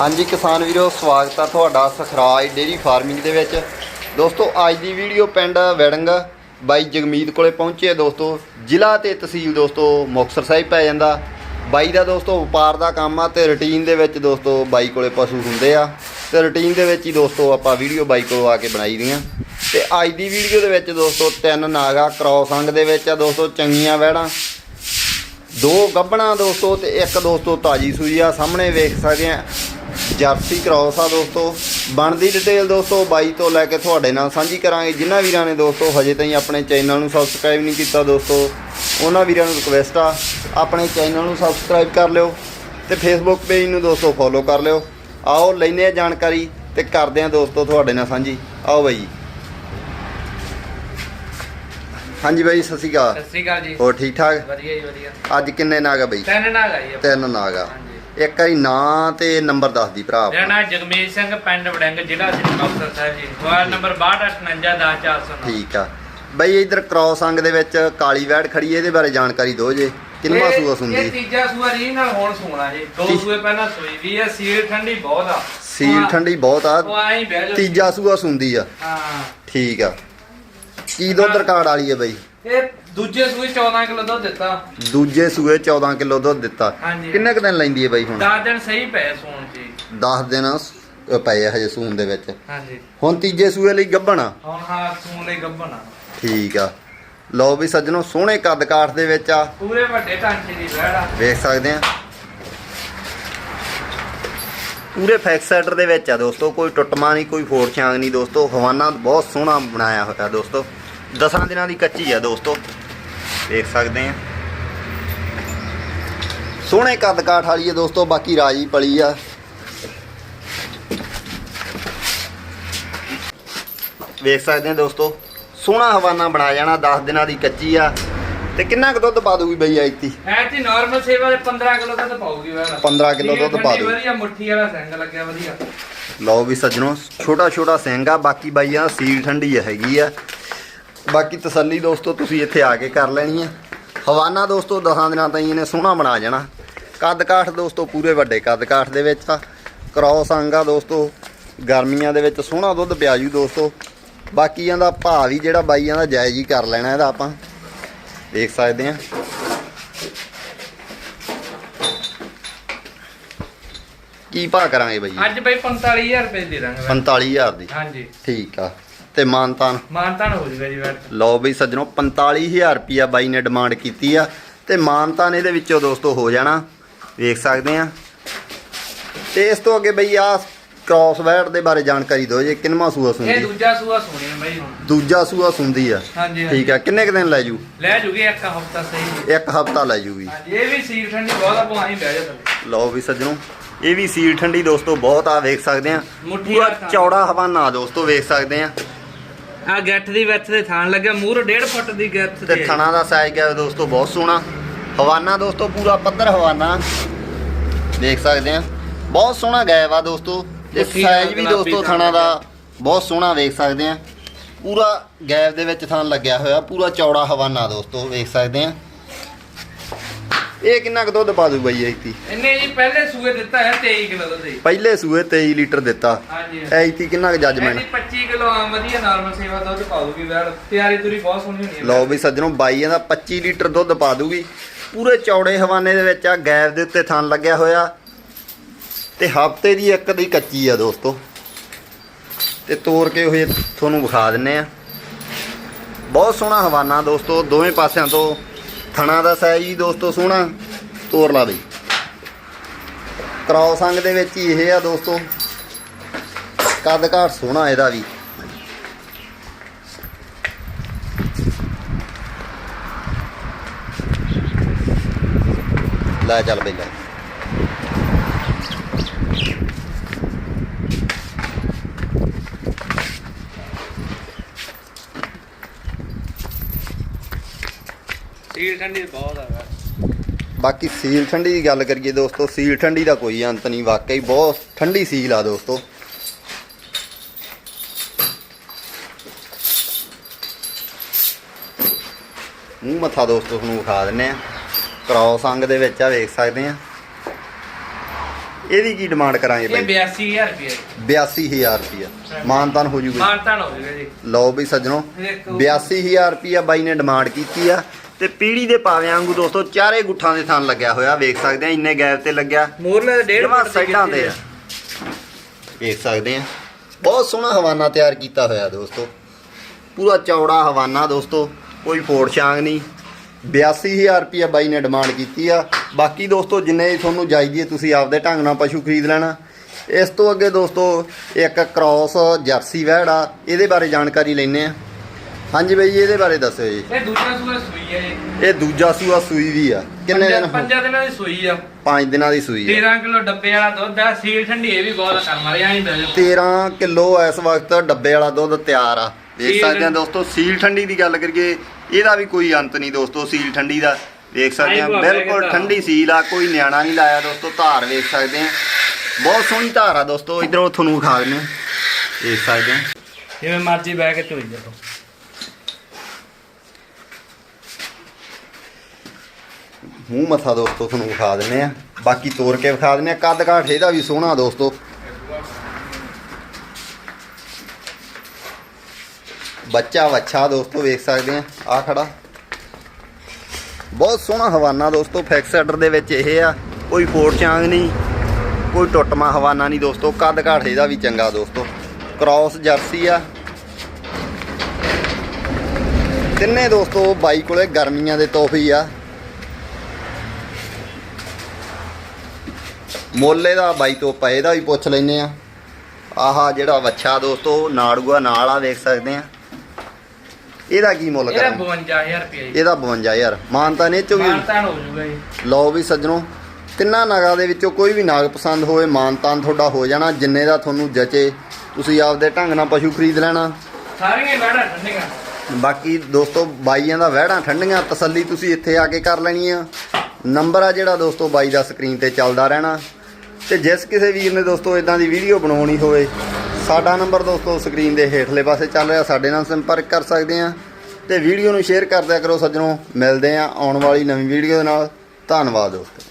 ਹਾਂਜੀ ਕਿਸਾਨ ਵੀਰੋ, ਸਵਾਗਤ ਆ ਤੁਹਾਡਾ ਸਖਰਾਜ ਡੇਰੀ ਫਾਰਮਿੰਗ ਦੇ ਵਿੱਚ। ਦੋਸਤੋ, ਅੱਜ ਦੀ ਵੀਡੀਓ ਪਿੰਡ ਵੈੜੰਗ ਬਾਈ ਜਗਮੀਤ ਕੋਲੇ ਪਹੁੰਚੇ ਦੋਸਤੋ। ਜ਼ਿਲ੍ਹਾ ਤੇ ਤਹਿਸੀਲ ਦੋਸਤੋ, ਮੁਕਤਸਰ ਸਾਹਿਬ ਪੈ ਜਾਂਦਾ। ਬਾਈ ਦਾ ਦੋਸਤੋ, ਵਪਾਰ ਦਾ ਕੰਮ ਆ ਤੇ ਰੁਟੀਨ ਦੇ ਵਿੱਚ ਦੋਸਤੋ ਬਾਈ ਕੋਲੇ ਪਸ਼ੂ ਹੁੰਦੇ ਆ। ਤੇ ਰੁਟੀਨ ਦੇ ਵਿੱਚ ਹੀ ਦੋਸਤੋ ਆਪਾਂ ਵੀਡੀਓ ਬਾਈ ਕੋਲੋਂ ਆ ਕੇ ਬਣਾਈ ਦੀਆਂ ਤੇ ਅੱਜ ਦੀ ਵੀਡੀਓ ਦੇ ਵਿੱਚ ਦੋਸਤੋ ਤਿੰਨ ਨਾਗਾ ਕ੍ਰੋਸ ਅੰਗ ਦੇ ਵਿੱਚ ਆ ਦੋਸਤੋ, ਚੰਗੀਆਂ ਵੈੜਾਂ ਦੋ ਗੱਬਣਾ ਦੋਸਤੋ ਤੇ ਇੱਕ ਦੋਸਤੋ ਤਾਜੀ ਸੂਈ ਆ, ਸਾਹਮਣੇ ਵੇਖ ਸਕਦੇ ਆ। ਜਰਸੀ ਕ੍ਰੋਸ ਆ ਦੋਸਤੋ। ਬਣਦੀ ਡਿਟੇਲ ਦੋਸਤੋ ਬਾਈ ਤੋਂ ਲੈ ਕੇ ਤੁਹਾਡੇ ਨਾਲ ਸਾਂਝੀ ਕਰਾਂਗੇ। ਜਿਨ੍ਹਾਂ ਵੀਰਾਂ ਨੇ ਦੋਸਤੋ ਹਜੇ ਤਾਈਂ ਆਪਣੇ ਚੈਨਲ ਨੂੰ ਸਬਸਕ੍ਰਾਈਬ ਨਹੀਂ ਕੀਤਾ ਦੋਸਤੋ ਉਹਨਾਂ ਵੀਰਾਂ ਨੂੰ ਰਿਕਵੈਸਟ ਆ ਆਪਣੇ ਚੈਨਲ ਨੂੰ ਸਬਸਕ੍ਰਾਈਬ ਕਰ ਲਿਓ ਤੇ ਫੇਸਬੁੱਕ ਪੇਜ ਨੂੰ ਦੋਸਤੋ ਫੋਲੋ ਕਰ ਲਿਓ। ਆਓ ਲੈਨੇ ਆ ਜਾਣਕਾਰੀ ਤੇ ਕਰਦੇ ਆ ਦੋਸਤੋ ਤੁਹਾਡੇ ਨਾਲ ਸਾਂਝੀ। ਆਓ ਬਾਈ। ਜੀ। ਹਾਂਜੀ ਬਾਈ ਸਤਿ ਸ਼੍ਰੀ ਅਕਾਲ। ਸਤਿ ਸ਼੍ਰੀ ਅਕਾਲ ਜੀ। ਹੋਰ ਠੀਕ ਠਾਕ? ਵਧੀਆ ਜੀ ਵਧੀਆ। ਅੱਜ ਕਿੰਨੇ ਨਾਗ ਆ ਬਈ? ਤਿੰਨ ਨਾਗ ਆ ਤਿੰਨ ਨਾਗ ਆ। ਇੱਕ ਵਾਰੀ ਨਾਂ ਤੇ ਨੰਬਰ ਦੱਸ ਦੀ ਭਰਾ ਮੇਰਾ ਆਪਣਾ ਨਾਮ ਜਗਮੇਸ਼ ਸਿੰਘ ਪਿੰਡ ਵੜਿੰਗ ਜ਼ਿਲ੍ਹਾ ਸ੍ਰੀ ਮੁਕਤਸਰ ਸਾਹਿਬ ਜੀ। ਮੋਬਾਈਲ ਨੰਬਰ 6258510409 ਠੀਕ ਆ। ਬਈ ਇਧਰ ਕ੍ਰੋਸ ਅੰਗ ਦੇ ਵਿੱਚ ਕਾਲੀ ਵੈੜ ਖੜੀ ਹੈ ਇਹਦੇ ਬਾਰੇ ਜਾਣਕਾਰੀ ਦਿਓ ਜੇ। ਕਿੰਨਾ ਇਹ- ਸੂਆ ਇਹ ਸੁੰਦੀ ਤੀਜਾ ਸੂਆ ਰੀ ਨਾਲ ਹੁਣ ਸੂਣਾ ਜੀ। ਦੋ ਠੀਕ। ਸੂਏ ਪਹਿਲਾਂ ਸੂਈ ਵੀ ਆ ਸੀਲ ਠੰਡੀ ਬਹੁਤ ਆ। ਸੀਲ ਠੰਡੀ ਬਹੁਤ ਆ। ਉਹ ਆਈ ਬਹਿ ਜਾ ਤੀਜਾ ਸੂਆ ਸੁੰਦੀ ਆ। ਹਾਂ। ਠੀਕ ਆ। ਕੀ ਦੁੱਧ ਰਿਕਾਰਡ ਵਾਲੀ ਹੈ ਬਈ? ਇਹ ਦੂਜੇ ਸੂਏ 14 ਕਿਲੋ ਦੁੱਧ ਦਿੱਤਾ। ਦੂਜੇ ਸੂਏ 14 ਕਿਲੋ ਦੁੱਧ ਦਿੱਤਾ। ਹਾਂਜੀ। ਕਿੰਨੇ ਕੁ ਦਿਨ ਲੈਂਦੀ ਹੈ ਬਈ ਹੁਣ? 10 ਦਿਨ ਸਹੀ ਪਏ ਸੂਣ ਜੀ। 10 ਦਿਨ ਪਏ ਆ ਹਜੇ ਸੂਣ ਦੇ ਵਿੱਚ। ਹਾਂਜੀ। ਹੁਣ ਤੀਜੇ ਸੂਏ ਲਈ ਗੱਭਣ ਆ? ਹੁਣ ਹਾਂ ਸੂਣ ਲਈ ਗੱਭਣਾ ਠੀਕ ਆ। ਲਓ ਵੀ ਸੱਜਣੋ ਸੋਹਣੇ ਕੱਦ ਕਾਠ ਦੇ ਵਿੱਚ ਆ। ਪੂਰੇ ਵੱਡੇ ਢਾਂਚੇ ਦੀ ਵਹਿੜਾ ਵੇਖ ਸਕਦੇ ਆ। ਪੂਰੇ ਫੈਕਸੈਟਰ ਦੇ ਵਿੱਚ ਆ ਦੋਸਤੋ ਕੋਈ ਟੁੱਟਮਾ ਨਹੀਂ ਕੋਈ ਫੋੜ ਛਾਂਗ ਨਹੀਂ ਦੋਸਤੋ। ਹਵਾਨਾ ਬਹੁਤ ਸੋਹਣਾ ਬਣਾਇਆ ਹੋਇਆ ਦੋਸਤੋ। ਦਸਾਂ ਦਿਨਾਂ ਦੀ ਕੱਚੀ ਆ ਦੋਸਤੋ। ਵੇਖ ਸਕਦੇ ਆ। ਸੋਹਣੇ ਕੱਦ ਕਾਠ ਵਾਲੀ ਆ ਦੋਸਤੋ ਬਾਕੀ ਰਾਜੀ ਪਲੀ ਆ। ਵੇਖ ਸਕਦੇ ਆ ਦੋਸਤੋ ਸੋਹਣਾ ਹਵਾਨਾ ਬਣਾ ਜਾਣਾ 10 ਦਿਨਾਂ ਦੀ ਕੱਚੀ ਆ। ਤੇ ਕਿੰਨਾ ਕੁ ਦੁੱਧ ਪਾ ਦੂਗੀ ਬਈ ਐਤੀ ਹੈ ਜੀ ਨਾਰਮਲ ਸੇਵਾ ਦੇ 15 ਕਿਲੋ ਦੁੱਧ ਪਾਉਗੀ ਵਹਿੜਾ 15 ਕਿਲੋ ਦੁੱਧ ਪਾ ਦਿਓ। ਵਧੀਆ ਮੁੱਠੀ ਵਾਲਾ ਸੰਗ ਲੱਗਿਆ ਵਧੀਆ। ਲਓ ਵੀ ਸੱਜਣੋ ਛੋਟਾ ਛੋਟਾ ਸਿੰਘ ਆ ਬਾਕੀ ਬਾਈਆਂ ਸੀਲ ਠੰਡੀ ਹੈਗੀ ਆ। ਬਾਕੀ ਤਸੱਲੀ ਦੋਸਤੋ ਤੁਸੀਂ ਇੱਥੇ ਆ ਕੇ ਕਰ ਲੈਣੀ ਆ ਹਵਾਨਾ ਦੋਸਤੋ ਦਸਾਂ ਦਿਨਾਂ ਤਾਈਂ ਇਹਨੇ ਸੋਹਣਾ ਬਣਾ ਜਾਣਾ। ਕੱਦ ਕਾਠ ਦੋਸਤੋ ਪੂਰੇ ਵੱਡੇ ਕੱਦ ਕਾਠ ਦੇ ਵਿੱਚ ਆ ਕ੍ਰੋਸ ਅੰਗਾ ਦੋਸਤੋ ਗਰਮੀਆਂ ਦੇ ਵਿੱਚ ਸੋਹਣਾ ਦੁੱਧ ਪਿਆਜੂ ਦੋਸਤੋ। ਬਾਕੀਆਂ ਦਾ ਭਾਅ ਵੀ ਜਿਹੜਾ ਬਾਈਆਂ ਦਾ ਜਾਇਜ਼ ਹੀ ਕਰ ਲੈਣਾ ਇਹਦਾ ਆਪਾਂ। ਦੇਖ ਸਕਦੇ ਆ ਕੀ ਭਾਅ ਕਰਾਂਗੇ ਬਾਈ ਅੱਜ ਬਈ 45000 ਰੁਪਏ ਦੇ ਦਾਂਗੇ ਵੈਟ। 45000 ਦੀ। ਹਾਂਜੀ। ਠੀਕ ਆ। ਤੇ ਮਾਨਤਾਨ ਮਾਨਤਾਨ ਹੋ ਜੂਗਾ ਜੀ ਵੈਟ। ਲਓ ਬਈ ਸੱਜਣੋ 45000 ਰੁਪਿਆ ਬਾਈ ਨੇ ਡਿਮਾਂਡ ਕੀਤੀ ਆ ਤੇ ਮਾਨਤਾਨ ਇਹਦੇ ਵਿੱਚੋਂ ਦੋਸਤੋ ਹੋ ਜਾਣਾ। ਵੇਖ ਸਕਦੇ ਆ। ਤੇ ਇਸ ਤੋਂ ਅੱਗੇ ਬਈ ਆ ਕ੍ਰਾਸ ਵੈਟ ਦੇ ਬਾਰੇ ਜਾਣਕਾਰੀ ਦਿਓ ਜੇ ਕਿੰਨਵਾਂ ਸੂਆ ਇਹ ਸੁੰਦੀ ਦੂਜਾ ਸੂਆ ਸੋਣੀ ਹੈ ਬਈ ਹੁਣ। ਦੂਜਾ ਸੂਆ ਸੁੰਦੀ ਆ। ਹਾਂਜੀ ਠੀਕ ਆ ਕਿੰਨੇ ਕੁ ਦਿਨ ਲੈ ਜੂ? ਲੈ ਜੂਗੀ ਇੱਕ ਹਫਤਾ ਸਹੀ। ਇੱਕ ਹਫਤਾ ਲੈ ਜੂਗੀ। ਇਹ ਵੀ ਸੀਲ ਠੰਡੀ ਬਹੁਤ ਆ ਪੁਆਈ ਬਹਿ ਜਾ ਥੱਲੇ। ਲਓ ਵੀ ਸੱਜਣੋ ਇਹ ਵੀ ਸੀਲ ਠੰਡੀ ਦੋਸਤੋ ਬਹੁਤ ਆ ਵੇਖ ਸਕਦੇ ਆ। ਪੂਰਾ। ਚੌੜਾ ਹਵਾਨਾ ਦੋਸਤੋ ਵੇਖ ਸਕਦੇ ਆ। ਆ ਗੱਠ ਦੀ ਵਿੱਚ ਦੇ ਥਾਣ ਲੱਗਿਆ ਮੂਹਰ 1.5 ਫੁੱਟ ਦੀ ਗੱਠ ਤੇ ਹੈ। ਥਣਾ ਦਾ ਸਾਈਜ਼ ਗਿਆ ਦੋਸਤੋ ਬਹੁਤ ਸੋਹਣਾ। ਹਵਾਨਾ ਦੋਸਤੋ ਪੂਰਾ ਪੱਧਰ ਹਵਾਨਾ। ਦੇਖ ਸਕਦੇ ਆ। ਬਹੁਤ ਸੋਹਣਾ ਗਾਇਬ ਆ ਦੋਸਤੋ। ਤੇ ਸਾਈਜ਼ ਵੀ ਗੁਲਾਬੀ ਦੋਸਤੋ ਥਣ ਥਣਾ ਦਾ ਬਹੁਤ ਸੋਹਣਾ ਵੇਖ ਸਕਦੇ ਆ। ਪੂਰਾ ਗੈਪ ਦੇ ਵਿੱਚ ਥਣ ਲੱਗਿਆ ਹੋਇਆ ਪੂਰਾ ਚੌੜਾ ਹਵਾਨਾ ਦੋਸਤੋ ਵੇਖ ਸਕਦੇ ਆ। ਇਹ ਕਿੰਨਾ ਕੁ ਦੁੱਧ ਪਾ ਦੂ ਬਈ ਐਤੀ ਇਹਨੇ ਜੀ ਪਹਿਲੇ ਸੂਏ ਦਿੱਤਾ ਹੈ 23 ਕਿਲੋ ਦੁੱਧ ਜੀ। ਪਹਿਲੇ ਸੂਏ 23 ਲੀਟਰ ਦਿੱਤਾ। ਹਾਂਜੀ ਐਤੀ ਕਿੰਨਾ ਕੁ ਜੱਜਮੈਂਟ ਇਹਦੀ 25 ਕਿਲੋ ਆਮ ਵਧੀਆ ਨਾਰਮਲ ਸੇਵਾ ਦੁੱਧ ਪਾਉਗੀ ਵੈੜ। ਤਿਆਰੀ ਤੁਰੀ ਬਹੁਤ ਸੋਹਣੀ ਹੋਣੀ ਹੈ ਲਓ ਵੀ ਸੱਜਣੋ ਬਾਈਆਂ ਦਾ 25 ਲੀਟਰ ਦੁੱਧ ਪਾ ਦੂਗੀ। ਪੂਰੇ ਚੌੜੇ ਹਵਾਨੇ ਦੇ ਵਿੱਚ ਆ ਗੈਪ ਦੇ ਉੱਤੇ ਥਣ ਲੱਗਿਆ ਹੋਇਆ। ਤੇ ਹਫ਼ਤੇ ਦੀ ਇੱਕ ਦੀ ਕੱਚੀ ਆ ਦੋਸਤੋ। ਤੇ ਤੋੜ ਕੇ ਉਹ ਤੁਹਾਨੂੰ ਵਿਖਾ ਦਿੰਨੇ ਆ। ਬਹੁਤ ਸੋਹਣਾ ਹਵਾਨਾ ਦੋਸਤੋ ਦੋਵੇਂ ਪਾਸਿਆਂ ਤੋਂ ਥਣਾ ਦਾ ਸਾਈਜ਼ ਹੀ ਦੋਸਤੋ, ਸੋਹਣਾ ਤੋੜ ਲਾ ਬਈ ਕ੍ਰਾਸ ਸੰਗ ਦੇ ਵਿੱਚ ਹੀ ਇਹ ਆ ਦੋਸਤੋ। ਕੱਦ ਘਾਟ ਸੋਹਣਾ ਇਹਦਾ ਵੀ। ਲੈ ਚੱਲ ਬਈ ਲੈ ਸੀਲ ਠੰਡੀ ਬਹੁਤ ਆ ਬਾਕੀ ਸੀਲ ਠੰਡੀ ਦੀ ਗੱਲ ਕਰੀਏ ਦੋਸਤੋ ਸੀਲ ਠੰਡੀ ਦਾ ਕੋਈ ਅੰਤ ਨਹੀਂ ਵਾਕਈ ਬਹੁਤ ਠੰਡੀ ਸੀਲ ਆ ਦੋਸਤੋ। ਮੂੰਹ ਮੱਥਾ ਦੋਸਤੋ ਤੁਹਾਨੂੰ ਵਿਖਾ ਦਿੰਨੇ ਆ ਕ੍ਰਾਸ ਅੰਗ ਦੇ ਵਿੱਚ ਆ ਵੇਖ ਸਕਦੇ ਆ ਇਹਦੀ ਕੀ ਡਿਮਾਂਡ ਕਰਾਂਗੇ ਇਹ ਬਾਈ? 82000 ਰੁਪਏ। 82000 ਰੁਪਿਆ ਮਾਨਤਾਨ ਹੋ ਜੂਗਾ। ਮਾਨਤਾਨ ਹੋ ਜਾਊਗਾ ਜੀ। ਲਓ ਵੀ ਸੱਜਣੋ ਦੇਖੋ। 82000 ਰੁਪਿਆ ਬਾਈ ਨੇ ਡਿਮਾਂਡ ਕੀਤੀ ਆ। ਤੇ ਪੀੜੀ ਦੇ ਪਾਵਿਆਂ ਵਾਂਗੂ ਦੋਸਤੋ ਚਾਰੇ ਗੁੱਠਾਂ ਦੇ ਥਣ ਲੱਗਿਆ ਹੋਇਆ ਵੇਖ ਸਕਦੇ ਆ ਇੰਨੇ ਗੈਪ ਤੇ ਲੱਗਿਆ। ਮੋਰਲੇ ਦੇ 1.5 ਜਮਾ ਸਾਈਡਾਂ ਤੇ ਆ। ਵੇਖ ਸਕਦੇ ਆ। ਬਹੁਤ ਸੋਹਣਾ ਹਵਾਨਾ ਤਿਆਰ ਕੀਤਾ ਹੋਇਆ ਦੋਸਤੋ। ਪੂਰਾ ਚੌੜਾ ਹਵਾਨਾ ਦੋਸਤੋ ਕੋਈ ਫੋੜ ਛਾਂਗ ਨਹੀਂ। 82000 ਰੁਪਿਆ ਬਾਈ ਨੇ ਡਿਮਾਂਡ ਕੀਤੀ ਆ। ਬਾਕੀ ਦੋਸਤੋ ਜਿੰਨੇ ਤੁਹਾਨੂੰ ਜਾਈਦੀ ਹੈ ਤੁਸੀਂ ਆਪਦੇ ਢੰਗ ਨਾਲ ਪਸ਼ੂ ਖਰੀਦ ਲੈਣਾ। ਇਸ ਤੋਂ ਅੱਗੇ ਦੋਸਤੋ ਇੱਕ ਕ੍ਰਾਸ ਜਰਸੀ ਵੈੜ ਆ ਇਹਦੇ ਬਾਰੇ ਜਾਣਕਾਰੀ ਲੈਣੇ ਆ। ਹਾਂਜੀ ਬਾਈ ਜੀ ਇਹਦੇ ਬਾਰੇ ਦੱਸਿਓ ਜੀ। ਇਹ ਦੂਜਾ ਸੂਆ ਸੂਈ ਹੈ ਜੀ। ਇਹ ਦੂਜਾ ਸੂਆ ਸੂਈ ਵੀ ਆ। ਕਿੰਨੇ ਦਿਨ ਪੰਜਾਂ- ਪੰਜਾਂ ਦਿਨਾਂ ਦੀ ਸੂਈ ਆ। 5 ਦਿਨਾਂ ਦੀ ਸੂਈ ਆ। 13 ਕਿਲੋ ਡੱਬੇ ਵਾਲਾ ਦੁੱਧ ਆ ਸੀਲ ਠੰਡੀ ਇਹ ਵੀ ਬਹੁਤ ਕਰ ਮਾਰਿਆ ਨਹੀਂ ਬੈਲ 13 ਕਿਲੋ ਇਸ ਵਕਤ ਡੱਬੇ ਵਾਲਾ ਦੁੱਧ ਤਿਆਰ ਆ। ਦੇਖ ਸੀਲ- ਸਕਦੇ ਆ ਦੋਸਤੋ ਸੀਲ ਠੰਡੀ ਦੀ ਗੱਲ ਕਰੀਏ ਇਹਦਾ ਵੀ ਕੋਈ ਅੰਤ ਨਹੀਂ ਦੋਸਤੋ ਸੀਲ ਠੰਡੀ ਦਾ। ਵੇਖ ਸਕਦੇ ਆ ਆਈ ਬਿਲਕੁਲ। ਠੰਡੀ ਸੀਲ ਆ ਕੋਈ ਨਿਆਣਾ ਨਹੀਂ ਲਾਇਆ ਦੋਸਤੋ ਧਾਰ ਵੇਖ ਸਕਦੇ ਆ। ਬਹੁਤ ਸੋਹਣੀ ਧਾਰ ਆ ਦੋਸਤੋ ਇਧਰੋਂ ਤੁਹਾਨੂੰ ਦਿੰਦੇ ਆ। ਦੇਖ ਸਕਦੇ ਆ। ਜਿਵੇਂ ਮਰਜ਼ੀ ਬਹਿ ਕੇ ਚੋਈ ਜਾਓ। ਮੂੰਹ ਮੱਥਾ ਦੋਸਤੋ ਤੁਹਾਨੂੰ ਵਿਖਾ ਦਿੰਦੇ ਆ ਬਾਕੀ ਤੋੜ ਕੇ ਵਿਖਾ ਦਿੰਦੇ ਆ ਕੱਦ ਕਾਠ ਇਹਦਾ ਵੀ ਸੋਹਣਾ ਦੋਸਤੋ। ਬੱਚਾ ਵੱਛਾ ਦੋਸਤੋ, ਵੇਖ ਸਕਦੇ ਆ ਆ ਖੜਾ। ਬਹੁਤ ਸੋਹਣਾ ਹਵਾਨਾ ਦੋਸਤੋ। ਫੈਕਸ ਆਰਡਰ ਦੇ ਵਿੱਚ ਇਹ ਆ। ਕੋਈ ਫੋੜ ਚਾਂਗ ਨਹੀਂ, ਕੋਈ ਟੁੱਟਮਾ ਹਵਾਨਾ ਨਹੀਂ ਦੋਸਤੋ। ਕੱਦ ਘਾਟ ਇਹਦਾ ਵੀ ਚੰਗਾ ਦੋਸਤੋ। ਕ੍ਰਾਸ ਜਰਸੀ ਆ। ਤਿੰਨੇ ਦੋਸਤੋ, ਬਾਈ ਕੋਲੇ ਗਰਮੀਆਂ ਦੇ ਤੋਹਫੇ ਆ। ਮੋਲੇ ਦਾ ਬਾਈ ਤੋਂ ਆਪਾਂ ਇਹਦਾ ਵੀ ਪੁੱਛ ਲੈਨੇ ਆ ਆਹਾ ਜਿਹੜਾ ਵੱਛਾ ਦੋਸਤੋ ਨਾੜੂਆ ਨਾਲ ਆ ਦੇਖ ਸਕਦੇ ਆ ਇਹਦਾ ਕੀ ਮੁੱਲ ਇਹਦਾ ਕਰਾਂ 52000 ਰੁਪਏ ਇਹਦਾ 52000 ਮਾਨਤਾ ਨੇ ਚੋਂ ਵੀ ਮਾਨਤਾਨ ਹੋ ਜਾਊਗਾ ਜੀ। ਲਓ ਵੀ ਸੱਜਣੋ ਤਿੰਨਾਂ ਨਗਾਂ ਦੇ ਵਿੱਚੋਂ ਕੋਈ ਵੀ ਨਾਗ ਪਸੰਦ ਹੋਵੇ ਮਾਨਤਾਨ ਤੁਹਾਡਾ ਹੋ ਜਾਣਾ। ਜਿੰਨੇ ਦਾ ਤੁਹਾਨੂੰ ਜਚੇ ਤੁਸੀਂ ਆਪਦੇ ਢੰਗ ਨਾਲ ਪਸ਼ੂ ਖਰੀਦ ਲੈਣਾ। ਸਾਰੀਆਂ ਬੜਾ ਠੰਡੀਆਂ। ਬਾਕੀ ਦੋਸਤੋ ਬਾਈਆਂ ਦਾ ਵਹਿੜਾਂ ਠੰਡੀਆਂ ਤਸੱਲੀ ਤੁਸੀਂ ਇੱਥੇ ਆ ਕੇ ਕਰ ਲੈਣੀ ਆ ਨੰਬਰ ਆ ਜਿਹੜਾ ਦੋਸਤੋ ਬਾਈ ਦਾ ਸਕਰੀਨ ਤੇ ਚੱਲਦਾ ਰਹਿਣਾ। ਤੇ ਜਿਸ ਕਿਸੇ ਵੀਰ ਨੇ ਦੋਸਤੋ ਇਦਾਂ ਦੀ ਵੀਡੀਓ ਬਣਾਉਣੀ ਹੋਵੇ, ਸਾਡਾ ਨੰਬਰ ਦੋਸਤੋ ਸਕਰੀਨ ਦੇ ਹੇਠਲੇ ਪਾਸੇ ਚੱਲ ਰਿਹਾ, ਸਾਡੇ ਨਾਲ ਸੰਪਰਕ ਕਰ ਸਕਦੇ ਆ ਤੇ ਵੀਡੀਓ ਨੂੰ ਸ਼ੇਅਰ ਕਰ ਦਿਆ ਕਰੋ ਸੱਜਣੋ, ਮਿਲਦੇ ਆ ਆਉਣ ਵਾਲੀ ਨਵੀਂ ਵੀਡੀਓ ਦੇ ਨਾਲ, ਧੰਨਵਾਦ ਦੋਸਤੋ।